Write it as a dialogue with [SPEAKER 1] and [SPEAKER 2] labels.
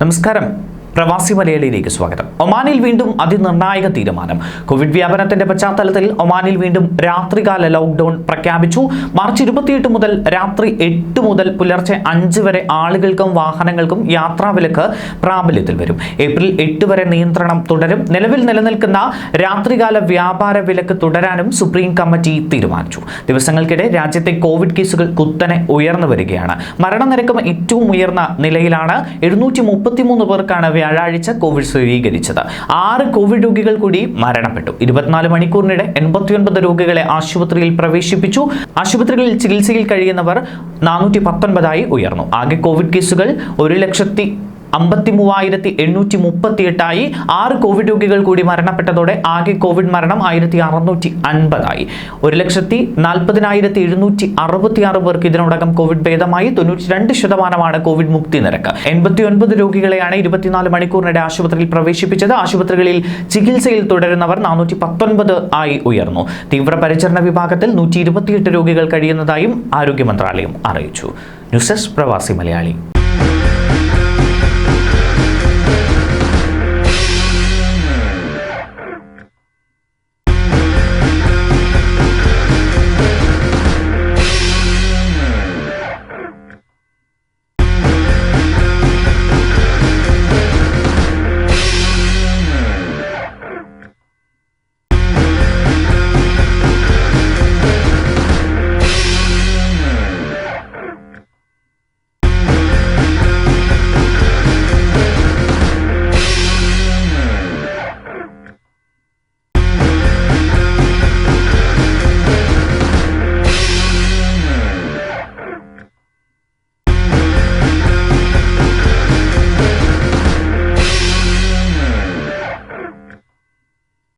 [SPEAKER 1] നമസ്കാരം. പ്രവാസി മലയാളിയിലേക്ക് സ്വാഗതം. ഒമാനിൽ വീണ്ടും അതിനിർണായക തീരുമാനം. കോവിഡ് വ്യാപനത്തിന്റെ പശ്ചാത്തലത്തിൽ ഒമാനിൽ വീണ്ടും രാത്രികാല ലോക്ക്ഡൌൺ പ്രഖ്യാപിച്ചു. മാർച്ച് ഇരുപത്തിയെട്ട് മുതൽ രാത്രി എട്ട് മുതൽ പുലർച്ചെ അഞ്ച് വരെ ആളുകൾക്കും വാഹനങ്ങൾക്കും യാത്രാവിലക്ക് പ്രാബല്യത്തിൽ വരും. ഏപ്രിൽ എട്ട് വരെ നിയന്ത്രണം തുടരും. നിലവിൽ നിലനിൽക്കുന്ന രാത്രികാല വ്യാപാര വിലക്ക് തുടരാനും സുപ്രീം കമ്മിറ്റി തീരുമാനിച്ചു. ദിവസങ്ങൾക്കിടെ രാജ്യത്തെ കോവിഡ് കേസുകൾ കുത്തനെ ഉയർന്നു വരികയാണ്. മരണനിരക്കും ഏറ്റവും ഉയർന്ന നിലയിലാണ്. എഴുന്നൂറ്റി മുപ്പത്തിമൂന്ന് പേർക്കാണ് വ്യാഴാഴ്ച കോവിഡ് സ്ഥിരീകരിച്ചത്. ആറ് കോവിഡ് രോഗികൾ കൂടി മരണപ്പെട്ടു. ഇരുപത്തിനാല് മണിക്കൂറിനിടെ എൺപത്തിയൊൻപത് രോഗികളെ ആശുപത്രിയിൽ പ്രവേശിപ്പിച്ചു. ആശുപത്രികളിൽ ചികിത്സയിൽ കഴിയുന്നവർ നാനൂറ്റി പത്തൊൻപതായി ഉയർന്നു. ആകെ കോവിഡ് കേസുകൾ ഒരു ലക്ഷത്തി അമ്പത്തി മൂവായിരത്തി എണ്ണൂറ്റി മുപ്പത്തി എട്ടായി ആറ് കോവിഡ് രോഗികൾ കൂടി മരണപ്പെട്ടതോടെ ആകെ കോവിഡ് മരണം ആയിരത്തി അറുന്നൂറ്റി അൻപതായി ഒരു ലക്ഷത്തി നാൽപ്പതിനായിരത്തി എഴുന്നൂറ്റി അറുപത്തി ആറ് പേർക്ക് ഇതിനോടകം കോവിഡ് ഭേദമായി തൊണ്ണൂറ്റി രണ്ട് ശതമാനമാണ് കോവിഡ് മുക്തി നിരക്ക്. എൺപത്തി ഒൻപത് രോഗികളെയാണ് ഇരുപത്തിനാല് മണിക്കൂറിനിടെ ആശുപത്രിയിൽ പ്രവേശിപ്പിച്ചത്. ആശുപത്രികളിൽ ചികിത്സയിൽ തുടരുന്നവർ നാനൂറ്റി പത്തൊൻപത് ആയി ഉയർന്നു. തീവ്രപരിചരണ വിഭാഗത്തിൽ നൂറ്റി ഇരുപത്തിയെട്ട് രോഗികൾ കഴിയുന്നതായും ആരോഗ്യ മന്ത്രാലയം അറിയിച്ചു. ന്യൂസ് ഡെസ്ക് പ്രവാസി മലയാളി.